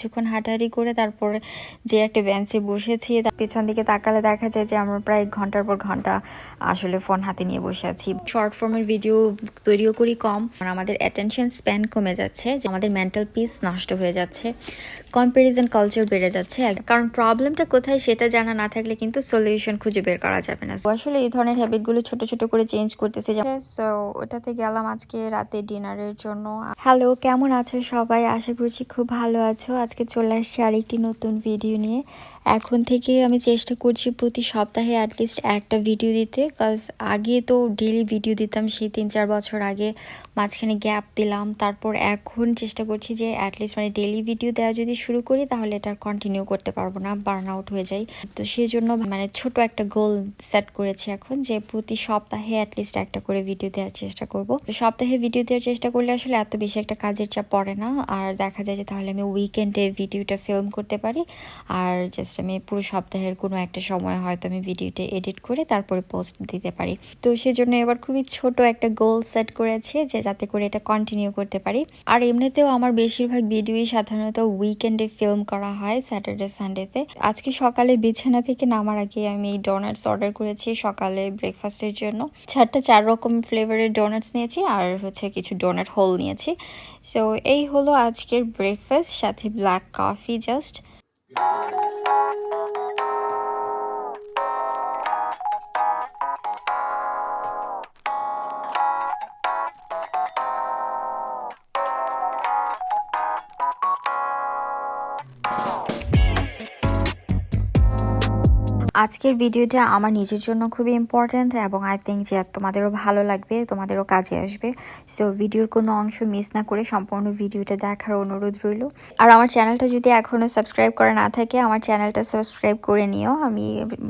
কিছুক্ষণ হাঁটাহাঁটি করে তারপরে যে একটা বেঞ্চে বসেছি তার পেছন দিকে তাকালে দেখা যায় যে আমরা প্রায় ঘণ্টার পর ঘণ্টা আসলে ফোন হাতে নিয়ে বসে আছি। শর্ট ফর্মের ভিডিও তৈরিও করি কম। আমাদের অ্যাটেনশন স্প্যান কমে যাচ্ছে যে আমাদের মেন্টাল পিস নষ্ট হয়ে যাচ্ছে কম্প্যারিজন কালচার বেড়ে যাচ্ছে। কারণ প্রবলেমটা কোথায় সেটা জানা না থাকলে কিন্তু সলিউশন খুঁজে বের করা যাবে না। আসলে এই ধরনের হ্যাবিটগুলো ছোট ছোট করে চেঞ্জ করতেছে সো ওটাতে গেলাম আজকে রাতে ডিনারের জন্য। হ্যালো কেমন আছো সবাই? আশা করছি খুব ভালো আছো। আজকে চলে আসছি আরেকটি নতুন ভিডিও নিয়ে। এখন থেকে আমি চেষ্টা করছি প্রতি সপ্তাহে অ্যাটলিস্ট একটা ভিডিও দিতে কাজ আগে তো ডেলি ভিডিও দিতাম সেই তিন চার বছর আগে। মাঝখানে গ্যাপ দিলাম। তারপর এখন চেষ্টা করছি যে অ্যাটলিস্ট মানে ডেলি ভিডিও দেওয়া যদি শুরু করি, তাহলে এটা কন্টিনিউ করতে পারব না বার্ন আউট হয়ে যাই তো সেই জন্য মানে ছোট একটা গোল সেট করেছি এখন যে প্রতি সপ্তাহে অ্যাটলিস্ট একটা করে ভিডিও দেওয়ার চেষ্টা করব। তো সপ্তাহে ভিডিও দেওয়ার চেষ্টা করলে আসলে এত বেশি একটা কাজের চাপ পড়ে না। আর দেখা যায় যে তাহলে আমি উইকেন্ডে ভিডিওটা ফিল্ম করতে পারি। আর জাস্ট আমি পুরো সপ্তাহের কোনো একটা সময় হয়তো আমি ভিডিওটা এডিট করে তারপরে পোস্ট দিতে পারি। তো সেজন্য এবার খুবই ছোট একটা গোল সেট করেছে যে যাতে করে এটা কন্টিনিউ করতে পারি। আর এমনিতেও আমার বেশিরভাগ ভিডিওই সাধারণত উইকেন্ডে ফিল্ম করা হয় স্যাটারডে সানডেতে আজকে সকালে বিছানা থেকে নামার আগে আমি এই ডোনাটস অর্ডার করেছি সকালে ব্রেকফাস্টের জন্য। চারটা চার রকম ফ্লেভারের ডোনাটস নিয়েছি আর হচ্ছে কিছু ডোনাট হোল নিয়েছি। সো এই হলো আজকের ব্রেকফাস্ট সাথে ব্ল্যাক কফি জাস্ট আজকের ভিডিওটা আমার নিজের জন্য খুবই ইম্পর্ট্যান্ট এবং আই থিঙ্ক যে তোমাদেরও ভালো লাগবে, তোমাদেরও কাজে আসবে। সো ভিডিওর কোনো অংশ মিস না করে সম্পূর্ণ ভিডিওটা দেখার অনুরোধ রইল। আর আমার চ্যানেলটা যদি এখনও সাবস্ক্রাইব করা না থাকে, আমার চ্যানেলটা সাবস্ক্রাইব করে নিও। আমি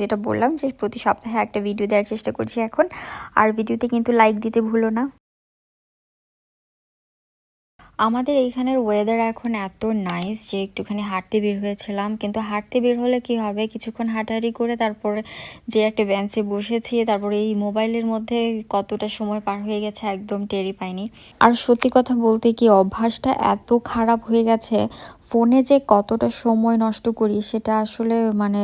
যেটা বললাম যে প্রতি সপ্তাহে একটা ভিডিও দেওয়ার চেষ্টা করছি এখন। আর ভিডিওতে কিন্তু লাইক দিতে ভুলো না। আমাদের এইখানের ওয়েদার এখন এত নাইস যে একটুখানি হাঁটতে বের হয়েছিলাম। কিন্তু হাঁটতে বের হলে কি হবে? কিছুক্ষণ হাঁটাহাঁটি করে তারপরে যে একটা বেঞ্চে বসেছি, তারপরে এই মোবাইলের মধ্যে কতটা সময় পার হয়ে গেছে একদম টেরি পাইনি। আর সত্যি কথা বলতে কি, অভ্যাসটা এত খারাপ হয়ে গেছে, ফোনে যে কতটা সময় নষ্ট করি সেটা আসলে মানে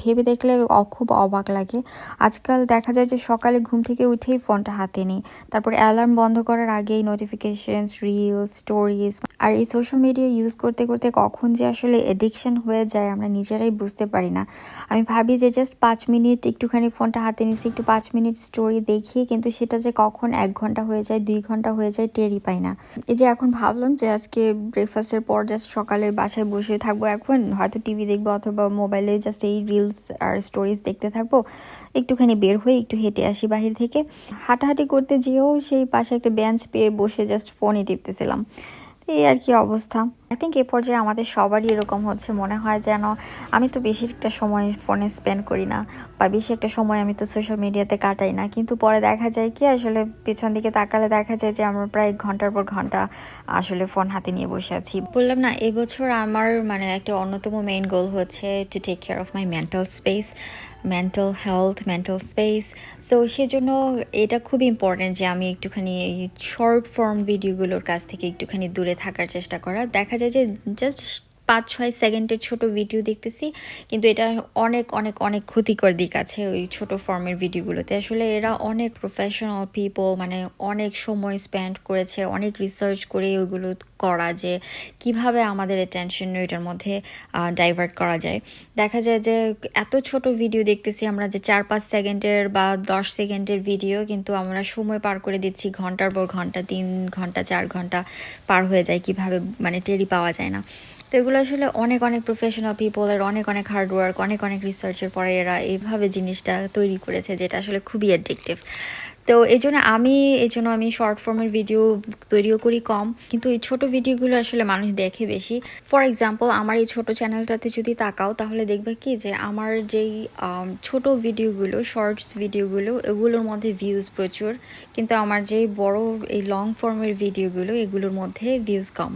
ভেবে দেখলে খুব অবাক লাগে। আজকাল দেখা যায় যে সকালে ঘুম থেকে উঠেই ফোনটা হাতে নিই। তারপর অ্যালার্ম বন্ধ করার আগেই নোটিফিকেশনস রিলস স্টোরিজ আর এই সোশ্যাল মিডিয়া ইউজ করতে করতে কখন যে আসলে এডিকশন হয়ে যায় আমরা নিজেরাই বুঝতে পারি না। আমি ভাবি যে জাস্ট পাঁচ মিনিট একটুখানি ফোনটা হাতে নিছি একটু পাঁচ মিনিট স্টোরি দেখি, কিন্তু সেটা যে কখন এক ঘণ্টা হয়ে যায়, দুই ঘণ্টা হয়ে যায় টেরই পাই না। এই যে এখন ভাবলাম যে আজকে ব্রেকফাস্টের পর জাস্ট সকালে বাসায় বসে থাকব এখন, হয়তো টিভি দেখব অথবা মোবাইলে জাস্ট এই রিলস আর স্টোরিজ দেখতে থাকব, একটুখানি বের হয়ে একটু হেঁটে আসি বাহির থেকে। হাঁটাহাঁটি করতে যেয়েও সেই পাশে একটা বেঞ্চ পেয়ে বসে জাস্ট ফোনে টিপতেছিলাম। এই আর কি অবস্থা। আই থিঙ্ক এ পর্যায়ে আমাদের সবারই এরকম হচ্ছে মনে হয় যেন আমি তো বেশি একটা সময় ফোনে স্পেন্ড করি না বা বেশি একটা সময় আমি তো সোশ্যাল মিডিয়াতে কাটাই না। কিন্তু পরে দেখা যায় কি আসলে পেছন দিকে তাকালে দেখা যায় যে আমরা প্রায় ঘণ্টার পর ঘণ্টা আসলে ফোন হাতে নিয়ে বসে আছি। বললাম না এবছর আমার মানে একটা অন্যতম মেইন গোল হচ্ছে to take care of my mental space mental health mental space so সেজন্য এটা খুব ইম্পর্ট্যান্ট যে আমি একটুখানি এই শর্ট ফর্ম ভিডিওগুলোর কাছ থেকে একটুখানি দূরে থাকার চেষ্টা করা। দেখা যায় যে জাস্ট পাঁচ ছয় সেকেন্ডের ছোট ভিডিও দেখতেছি, কিন্তু এটা অনেক অনেক অনেক ক্ষতিকর দিক আছে ওই ছোট ফর্মের ভিডিওগুলোতে আসলে এরা অনেক প্রফেশনাল পিপল মানে অনেক সময় স্পেন্ড করেছে, অনেক রিসার্চ করে ওইগুলো করা যে কীভাবে আমাদের অ্যাটেনশন এটার মধ্যে ডাইভার্ট করা যায়। দেখা যায় যে এত ছোট ভিডিও দেখতেছি আমরা যে চার পাঁচ সেকেন্ডের বা দশ সেকেন্ডের ভিডিও কিন্তু আমরা সময় পার করে দিচ্ছি, ঘণ্টার পর ঘণ্টা, তিন ঘণ্টা, চার ঘণ্টা পার হয়ে যায় কীভাবে মানে টেরি পাওয়া যায় না। তো এগুলো আসলে অনেক অনেক প্রফেশনাল পিপল আর অনেক অনেক হার্ডওয়ার্ক অনেক অনেক রিসার্চের পরে এরা এইভাবে জিনিসটা তৈরি করেছে যেটা আসলে খুবই অ্যাডিকটিভ তো এই জন্য আমি, এই জন্য আমি শর্ট ফর্মের ভিডিও তৈরিও করি কম। কিন্তু এই ছোট ভিডিওগুলো আসলে মানুষ দেখে বেশি। ফর এক্সাম্পল আমার এই ছোট চ্যানেলটাতে যদি তাকাও, তাহলে দেখবে কি যে আমার যেই ছোট ভিডিওগুলো শর্টস ভিডিওগুলো এগুলোর মধ্যে ভিউজ প্রচুর। কিন্তু আমার যেই বড়, এই লং ফর্মের ভিডিওগুলো এগুলোর মধ্যে ভিউজ কম।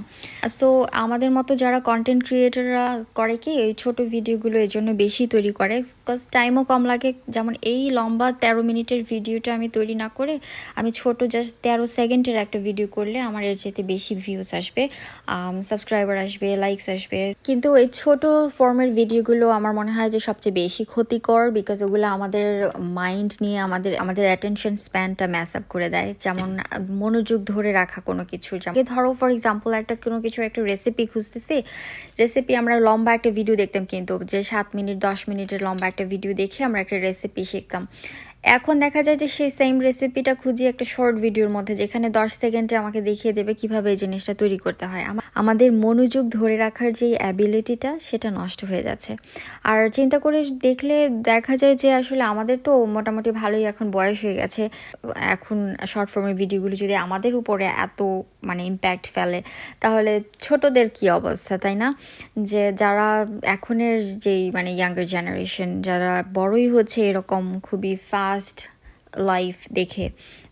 সো আমাদের মতো যারা কন্টেন্ট ক্রিয়েটররা করে কি, এই ছোট ভিডিওগুলো এই জন্য বেশি তৈরি করে। বিকজ টাইমও কম লাগে। যেমন এই লম্বা তেরো মিনিটের ভিডিওটা আমি তৈরি না না করে আমি ছোট জাস্ট তেরো সেকেন্ডের একটা ভিডিও করলে আমার এর চেয়ে বেশি ভিউজ আসবে সাবস্ক্রাইবার আসবে লাইকস আসবে। কিন্তু এই ছোট ফর্মের ভিডিওগুলো আমার মনে হয় যে সবচেয়ে বেশি ক্ষতিকর বিকজ ওগুলো আমাদের মাইন্ড নিয়ে, আমাদের আমাদের অ্যাটেনশন স্প্যানটা ম্যাস আপ করে দেয়। যেমন, মনোযোগ ধরে রাখা কোনো কিছু। ধরো ফর এক্সাম্পল একটা, কোনো কিছুর একটা রেসিপি খুঁজতেছি রেসিপি আমরা লম্বা একটা ভিডিও দেখতাম কিন্তু, যে সাত মিনিট, দশ মিনিটের লম্বা একটা ভিডিও দেখে আমরা একটা রেসিপি শিখতাম। এখন দেখা যায় যে সেই সেম রেসিপিটা খুঁজি একটা শর্ট ভিডিওর মধ্যে, যেখানে দশ সেকেন্ডে আমাকে দেখিয়ে দেবে কীভাবে এই জিনিসটা তৈরি করতে হয়। আমাদের মনোযোগ ধরে রাখার যে অ্যাবিলিটিটা সেটা নষ্ট হয়ে যাচ্ছে। আর চিন্তা করে দেখলে দেখা যায় যে আসলে আমাদের তো মোটামুটি ভালোই এখন বয়স হয়ে গেছে। এখন শর্ট ফর্মের ভিডিওগুলো যদি আমাদের উপরে এত মানে ইম্প্যাক্ট ফেলে, তাহলে ছোটদের কি অবস্থা, তাই না? যে যারা এখনের যেই মানে ইয়াঙ্গার জেনারেশন যারা বড়ই হচ্ছে এরকম খুবই ফাস্ট লাইফ দেখে,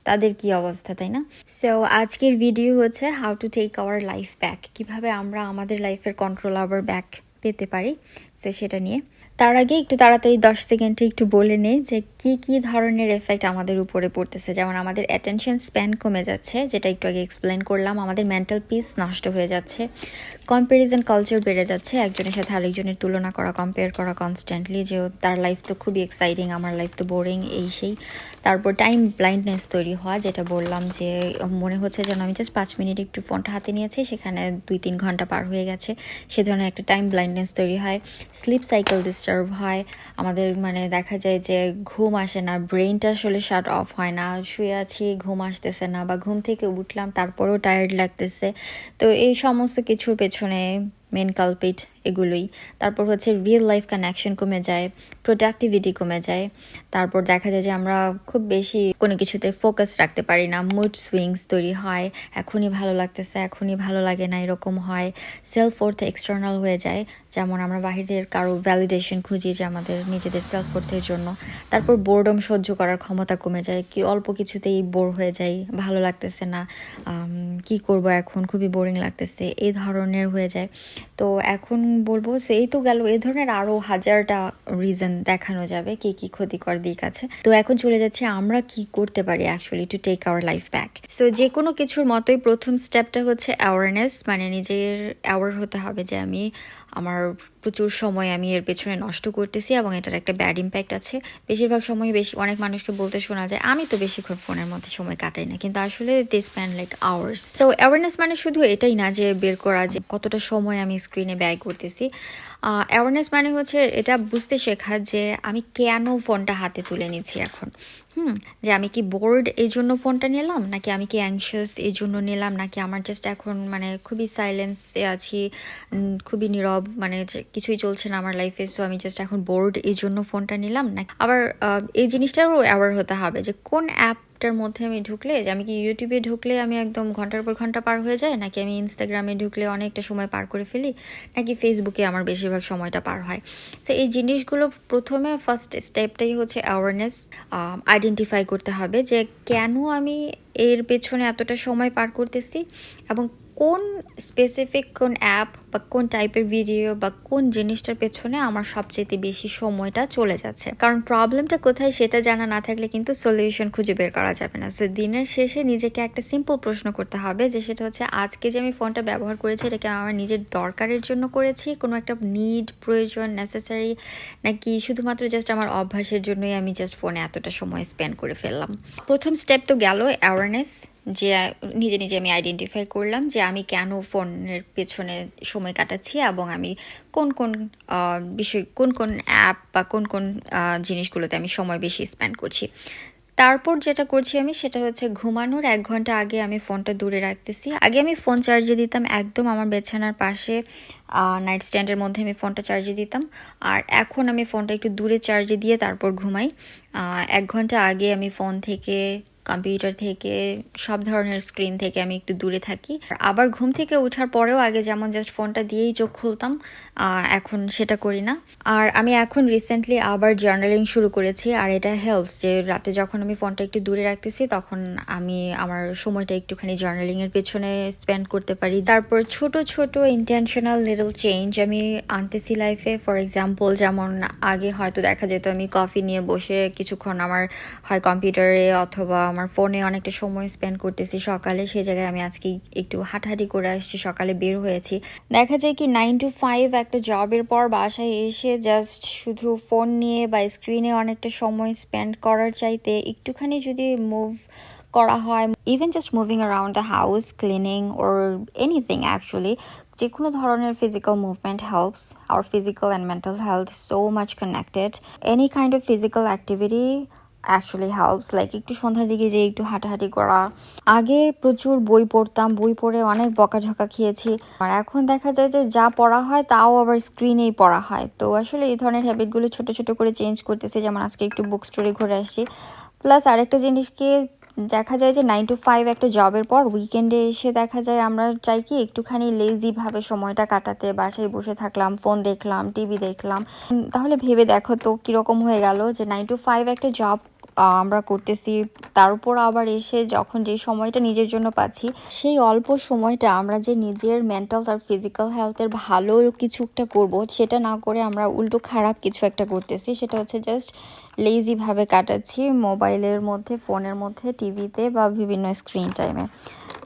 তাদের কি অবস্থা, তাই না? সো আজকের ভিডিও হচ্ছে how to take our life back কীভাবে আমরা আমাদের লাইফের কন্ট্রোল আবার ব্যাক পেতে পারি সে সেটা নিয়ে। তার আগে একটু তাড়াতাড়ি দশ সেকেন্ডে একটু বলে নেই যে কি কি ধরনের এফেক্ট আমাদের উপরে পড়তেছে। যেমন আমাদের অ্যাটেনশন স্প্যান কমে যাচ্ছে, যেটা একটু আগে এক্সপ্লেন করলাম। আমাদের মেন্টাল পিস নষ্ট হয়ে যাচ্ছে। কম্প্যারিজন কালচার বেড়ে যাচ্ছে। একজনের সাথে আরেকজনের তুলনা করা কম্পেয়ার করা কনস্ট্যান্টলি যে তার লাইফ তো খুবই এক্সাইটিং আমার লাইফ তো বোরিং এই সেই। তারপর টাইম ব্লাইন্ডনেস তৈরি হওয়া, যেটা বললাম যে মনে হচ্ছে যেন আমি জাস্ট পাঁচ মিনিট একটু ফোনটা হাতে নিয়েছি, সেখানে দুই তিন ঘণ্টা পার হয়ে গেছে। সে ধরনের একটা টাইম ব্লাইন্ডনেস তৈরি হয়। স্লিপ সাইকেল ডিস্টার্ব হয়। আমাদের মানে দেখা যায় যে ঘুম আসে না ব্রেনটা আসলে শার্ট অফ হয় না। শুয়ে আছি, ঘুম আসতেছে না বা ঘুম থেকে উঠলাম, তারপরেও টায়ার্ড লাগতেছে। তো এই সমস্ত কিছুর পেছনে মেন কালপিট এগুলোই। তারপর হচ্ছে রিয়েল লাইফ কানেকশন কমে যায় প্রোডাক্টিভিটি কমে যায়। তারপর দেখা যায় যে আমরা খুব বেশি কোনো কিছুতে ফোকাস রাখতে পারি না মুড সুইংস তৈরি হয়, এখনই ভালো লাগতেছে, এখনই ভালো লাগে না, এরকম হয়। সেলফ ওর্থ এক্সটার্নাল হয়ে যায়, যেমন আমরা বাহিরের কারও ভ্যালিডেশন খুঁজি যে আমাদের নিজেদের সেলফ ওর্থের জন্য। তারপর বোর্ডম সহ্য করার ক্ষমতা কমে যায়, কি অল্প কিছুতেই বোর হয়ে যাই, ভালো লাগতেছে না কি করব এখন, খুবই বোরিং লাগতেছে, এই ধরনের হয়ে যায়। তো এখন বলব সেই তো গেল, এ ধরনের আরও হাজারটা রিজন দেখানো যাবে কি কি ক্ষতিকর দিক আছে। তো এখন চলে যাচ্ছে আমরা কি করতে পারি actually to take our life back so যে কোনো কিছুর মতোই প্রথম স্টেপটা হচ্ছে অ্যাওয়ারনেস মানে নিজের অ্যাওয়ার হতে হবে যে আমি আমার প্রচুর সময় আমি এর পেছনে নষ্ট করতেছি এবং এটার একটা ব্যাড ইম্প্যাক্ট আছে। বেশিরভাগ সময় বেশি অনেক মানুষকে বলতে শোনা যায়, আমি তো বেশিক্ষণ ফোনের মধ্যে সময় কাটাই না, কিন্তু আসলে they spend like hours so awareness মানে শুধু এটাই না যে বের করা যে কতটা সময় আমি স্ক্রিনে ব্যয় করতেছি। অ্যাওয়ারনেস মানে হচ্ছে এটা বুঝতে শেখা যে আমি কেন ফোনটা হাতে তুলে নিচ্ছি এখন। হুম, যে আমি কি বোর্ড এই জন্য ফোনটা নিলাম, নাকি আমি কি অ্যাংশিয়াস এই জন্য নিলাম, নাকি আমার জাস্ট এখন মানে খুবই সাইলেন্সে আছি খুবই নীরব মানে কিছুই চলছে না আমার লাইফে সো আমি জাস্ট এখন বোর্ড এই জন্য ফোনটা নিলাম। না আবার এই জিনিসটারও অ্যাওয়ার হতে হবে যে কোন অ্যাপটার মধ্যে আমি ঢুকলে, যে আমি কি ইউটিউবে ঢুকলে আমি একদম ঘণ্টার পর ঘণ্টা পার হয়ে যায়, নাকি আমি ইনস্টাগ্রামে ঢুকলে অনেকটা সময় পার করে ফেলি, নাকি ফেসবুকে আমার বেশিরভাগ সময়টা পার হয়? তো এই জিনিসগুলো প্রথমে ফার্স্ট স্টেপটাই হচ্ছে অ্যাওয়ারনেস আইডেন্টিফাই করতে হবে যে কেন আমি এর পেছনে এতটা সময় পার করতেছি এবং কোন স্পেসিফিক কোন অ্যাপ বা কোন টাইপের ভিডিও বা কোন জিনিসটার পেছনে আমার সবচেয়ে বেশি সময়টা চলে যাচ্ছে? কারণ প্রবলেমটা কোথায় সেটা জানা না থাকলে কিন্তু সলিউশন খুঁজে বের করা যাবে না। সো দিনের শেষে নিজেকে একটা সিম্পল প্রশ্ন করতে হবে যে সেটা হচ্ছে, আজকে যে আমি ফোনটা ব্যবহার করেছি, এটাকে আমার নিজের দরকারের জন্য করেছি? কোনো একটা নিড প্রয়োজন নেসেসারি নাকি শুধুমাত্র জাস্ট আমার অভ্যাসের জন্যই আমি জাস্ট ফোনে এতটা সময় স্পেন্ড করে ফেললাম? প্রথম স্টেপ তো গেল অ্যাওয়ারনেস যে, নিজে নিজে আমি আইডেন্টিফাই করলাম যে আমি কেন ফোনের পেছনে সময় কাটাচ্ছি এবং আমি কোন কোন বিষয়, কোন কোন অ্যাপ বা কোন কোন জিনিসগুলোতে আমি সময় বেশি স্পেন্ড করছি। তারপর যেটা করছি আমি সেটা হচ্ছে ঘুমানোর এক ঘণ্টা আগে আমি ফোনটা দূরে রাখতেছি। আগে আমি ফোন চার্জে দিতাম একদম আমার বেছানার পাশে নাইট স্ট্যান্ডের মধ্যে আমি ফোনটা চার্জে দিতাম। আর এখন আমি ফোনটা একটু দূরে চার্জে দিয়ে তারপর ঘুমাই। এক ঘণ্টা আগে আমি ফোন থেকে কম্পিউটার থেকে, সব ধরনের স্ক্রিন থেকে আমি একটু দূরে থাকি। আবার ঘুম থেকে ওঠার পরেও আগে যেমন জাস্ট ফোনটা দিয়েই চোখ খুলতাম এখন সেটা করি না। আর আমি এখন রিসেন্টলি আবার জার্নালিং শুরু করেছি, আর এটা হেল্পস যে রাতে যখন আমি ফোনটা একটু দূরে রাখতেছি, তখন আমি আমার সময়টা একটুখানি জার্নালিংয়ের পেছনে স্পেন্ড করতে পারি। তারপর ছোট ছোট ইন্টেনশনাল লিটল চেঞ্জ আমি আনতেছি লাইফে ফর এক্সাম্পল যেমন আগে হয়তো দেখা যেত আমি কফি নিয়ে বসে কিছুক্ষণ আমার হয় কম্পিউটারে অথবা আমার ফোনে অনেকটা সময় স্পেন্ড করতেছি। সকালে সেই জায়গায় আমি আজকে একটু হাঁটাহাঁটি করে আসছি, সকালে বের হয়েছি। দেখা যায় কি নাইন টু ফাইভ একটা জবের পর বাসায় এসে জাস্ট শুধু ফোন নিয়ে বা স্ক্রিনে অনেকটা সময় স্পেন্ড করার চাইতে একটুখানি যদি মুভ করা হয় even just moving around the house cleaning or anything actually যে কোনো ধরনের physical movement helps our physical and mental health so much connected any kind of physical activity actually helps like একটু সন্ধ্যার দিকে যে একটু হাঁটাহাঁটি করা। আগে প্রচুর বই পড়তাম। বই পড়ে অনেক বকাঝকা খেয়েছি। আর এখন দেখা যায় যে যা পড়া হয়, তাও আবার স্ক্রিনেই পড়া হয়। তো আসলে এই ধরনের হ্যাবিটগুলো ছোট ছোট করে চেঞ্জ করতেছে। যেমন আজকে একটু বুক স্টোরে ঘুরে আসছি প্লাস আরেকটা জিনিসকে দেখা যায় যে নাইন টু ফাইভ একটা জবের পর উইকেন্ডে এসে দেখা যায় আমরা চাই কি একটুখানি লেজিভাবে সময়টা কাটাতে। বাসায় বসে থাকলাম ফোন দেখলাম টিভি দেখলাম। তাহলে ভেবে দেখো তো কীরকম হয়ে গেল যে নাইন টু ফাইভ একটা জব আমরা করতেছি। তার উপর আবার এসে যখন যে সময়টা নিজের জন্য পাচ্ছি, সেই অল্প সময়টা আমরা যে নিজের মেন্টাল আর ফিজিক্যাল হেলথের ভালো কিছু একটা করব, সেটা না করে আমরা উল্টো খারাপ কিছু একটা করতেছি। সেটা হচ্ছে জাস্ট লেজিভাবে কাটাচ্ছি মোবাইলের মধ্যে ফোনের মধ্যে টিভিতে বা বিভিন্ন স্ক্রিন টাইমে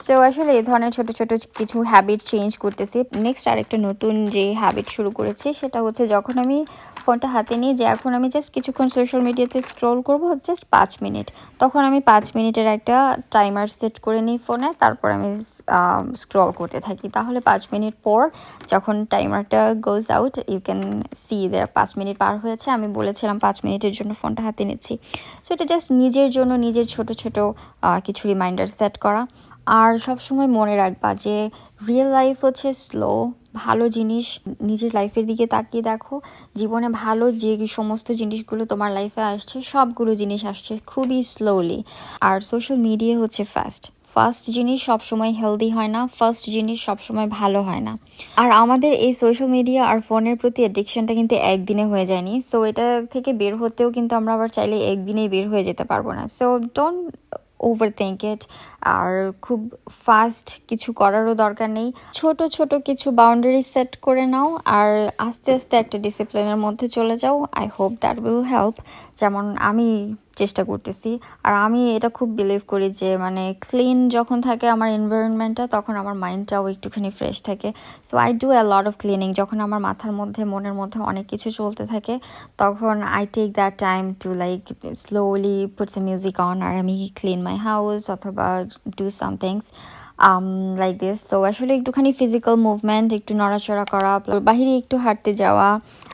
সো আসলে এই ধরনের ছোট ছোট কিছু হ্যাবিট চেঞ্জ করতেছি। নেক্সট আরেকটা নতুন যে হ্যাবিট শুরু করেছি, সেটা হচ্ছে যখন আমি ফোনটা হাতে নিই, যে এখন আমি জাস্ট কিছুক্ষণ সোশ্যাল মিডিয়াতে স্ক্রল করব জাস্ট পাঁচ মিনিট তখন আমি পাঁচ মিনিটের একটা টাইমার সেট করে নিই ফোনে তারপর আমি স্ক্রল করতে থাকি। তাহলে পাঁচ মিনিট পর যখন টাইমারটা goes out you can see they পাঁচ মিনিট পার হয়েছে। আমি বলেছিলাম পাঁচ মিনিটের জন্য ফোনটা হাতে নিচ্ছি। সো এটা জাস্ট নিজের জন্য নিজের ছোট ছোট কিছু রিমাইন্ডার সেট করা। আর সবসময় মনে রাখবা যে রিয়েল লাইফ হচ্ছে স্লো ভালো জিনিস নিজের লাইফের দিকে তাকিয়ে দেখো। জীবনে ভালো যে সমস্ত জিনিসগুলো তোমার লাইফে আসছে, সবগুলো জিনিস আসছে খুবই স্লোলি আর সোশ্যাল মিডিয়া হচ্ছে ফাস্ট ফার্স্ট জিনিস সবসময় হেলদি হয় না ফার্স্ট জিনিস সবসময় ভালো হয় না। আর আমাদের এই সোশ্যাল মিডিয়া আর ফোনের প্রতি অ্যাডিকশনটা কিন্তু একদিনে হয়ে যায়নি। সো এটা থেকে বের হতেও কিন্তু আমরা আবার চাইলে একদিনেই বের হয়ে যেতে পারব না। So don't overthink it আর খুব ফাস্ট কিছু করারও দরকার নেই। ছোট ছোট কিছু বাউন্ডারি সেট করে নাও আর আস্তে আস্তে একটা ডিসিপ্লিনের মধ্যে চলে যাও। I hope that will help যেমন আমি চেষ্টা করতেছি। আর আমি এটা খুব বিলিভ করি যে মানে ক্লিন যখন থাকে আমার এনভায়রনমেন্টটা তখন আমার মাইন্ডটাও একটুখানি ফ্রেশ থাকে। So I do a lot of cleaning যখন আমার মাথার মধ্যে, মনের মধ্যে অনেক কিছু চলতে থাকে, তখন I take that time to like slowly puts a music on আর আমি ক্লিন মাই হাউস অথবা do somethings like this so আসলে একটুখানি ফিজিক্যাল মুভমেন্ট একটু নড়াচড়া করা বাহিরে একটু হাঁটতে যাওয়া।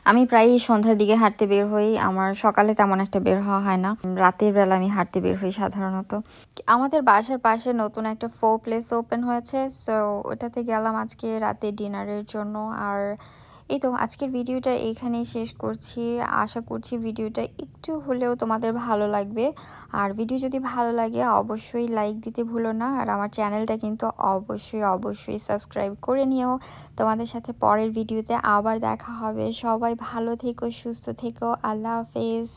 আমি প্রায়ই সন্ধ্যার দিকে হাঁটতে বের হই। আমার সকালে তেমন একটা বের হওয়া হয় না। রাতের বেলা আমি হাঁটতে বের হই সাধারণত। আমাদের বাসার পাশে নতুন একটা ফো প্লেস ওপেন হয়েছে। সো ওটাতে গেলাম আজকে রাতে ডিনারের জন্য। আর এই তো আজকের ভিডিওটা এখানেই শেষ করছি। আশা করছি ভিডিওটা একটু হলেও তোমাদের ভালো লাগবে। আর ভিডিও যদি ভালো লাগে অবশ্যই লাইক দিতে ভুলো না। আর আমার চ্যানেলটা কিন্তু অবশ্যই অবশ্যই সাবস্ক্রাইব করে নিও। তোমাদের সাথে পরের ভিডিওতে আবার দেখা হবে। সবাই ভালো থেকো, সুস্থ থেকো। আল্লাহ হাফেজ।